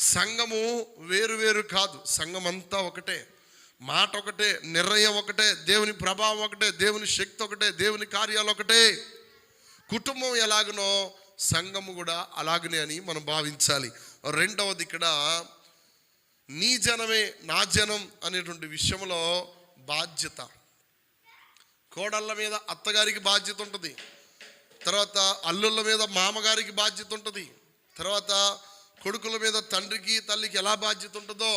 సంఘము వేరు వేరు కాదు. సంఘం అంతా ఒకటే. మాట ఒకటే నిర్ణయం ఒకటే దేవుని ప్రభావం ఒకటే దేవుని శక్తి ఒకటే దేవుని కార్యాలు ఒకటే. కుటుంబం ఎలాగనో సంఘము కూడా అలాగనే అని మనం భావించాలి. రెండవది ఇక్కడ నీ జనమే నా జనం అనేటువంటి విషయంలో బాధ్యత. కోడళ్ళ మీద అత్తగారికి బాధ్యత ఉంటుంది. తర్వాత అల్లుళ్ళ మీద మామగారికి బాధ్యత ఉంటుంది. తర్వాత కొడుకుల మీద తండ్రికి తల్లికి ఎలా బాధ్యత ఉంటుందో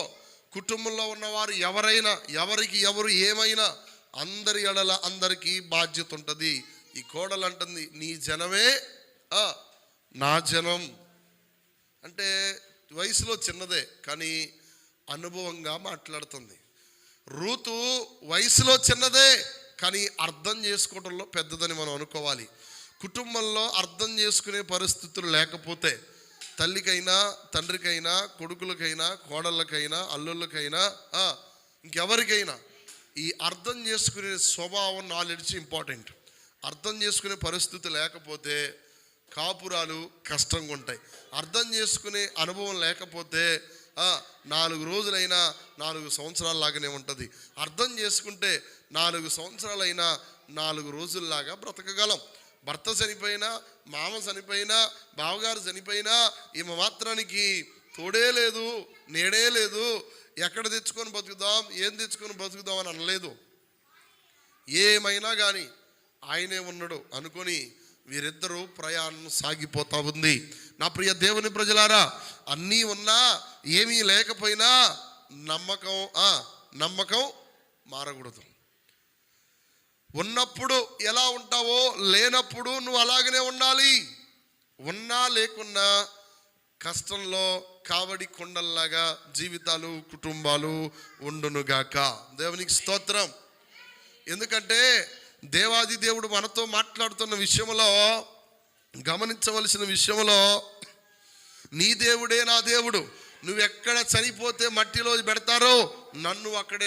కుటుంబంలో ఉన్నవారు ఎవరైనా ఎవరికి ఎవరు ఏమైనా అందరి ఎడల అందరికీ బాధ్యత ఉంటుంది. ఈ కోడలు అంటుంది నీ జనమే నా జనం. అంటే వయసులో చిన్నదే కానీ అనుభవంగా మాట్లాడుతుంది. రూతు వయసులో చిన్నదే కానీ అర్థం చేసుకోవడంలో పెద్దదని మనం అనుకోవాలి. కుటుంబంలో అర్థం చేసుకునే పరిస్థితులు లేకపోతే తల్లికైనా తండ్రికైనా కొడుకులకైనా కోడళ్ళకైనా అల్లుళ్ళకైనా ఇంకెవరికైనా ఈ అర్థం చేసుకునే స్వభావం నాలెడ్జ్ ఇంపార్టెంట్. అర్థం చేసుకునే పరిస్థితి లేకపోతే కాపురాలు కష్టంగా ఉంటాయి. అర్థం చేసుకునే అనుభవం లేకపోతే నాలుగు రోజులైనా నాలుగు సంవత్సరాల లాగానే ఉంటుంది. అర్థం చేసుకుంటే నాలుగు సంవత్సరాలైనా నాలుగు రోజుల్లాగా బ్రతకగలం. భర్త చనిపోయినా మామ చనిపోయినా బావగారు చనిపోయినా ఈమె మాత్రానికి తోడే లేదు నేడే లేదు. ఎక్కడ తెచ్చుకొని బతుకుదాం ఏం తెచ్చుకొని బతుకుదాం అని అనలేదు. ఏమైనా కానీ ఆయనే ఉన్నాడు అనుకొని వీరిద్దరూ ప్రయాణం సాగిపోతా ఉంది. నా ప్రియ దేవుని ప్రజలారా అన్నీ ఉన్నా ఏమీ లేకపోయినా నమ్మకం నమ్మకం మారకూడదు. ఉన్నప్పుడు ఎలా ఉంటావో లేనప్పుడు నువ్వు అలాగనే ఉండాలి. ఉన్నా లేకున్నా కష్టంలో కావడి కొండల్లాగా జీవితాలు కుటుంబాలు ఉండునుగాక. దేవునికి స్తోత్రం. ఎందుకంటే దేవాది దేవుడు మనతో మాట్లాడుతున్న విషయంలో గమనించవలసిన విషయంలో నీ దేవుడే నా దేవుడు. నువ్వెక్కడ చనిపోతే మట్టిలో పెడతారో నన్ను అక్కడే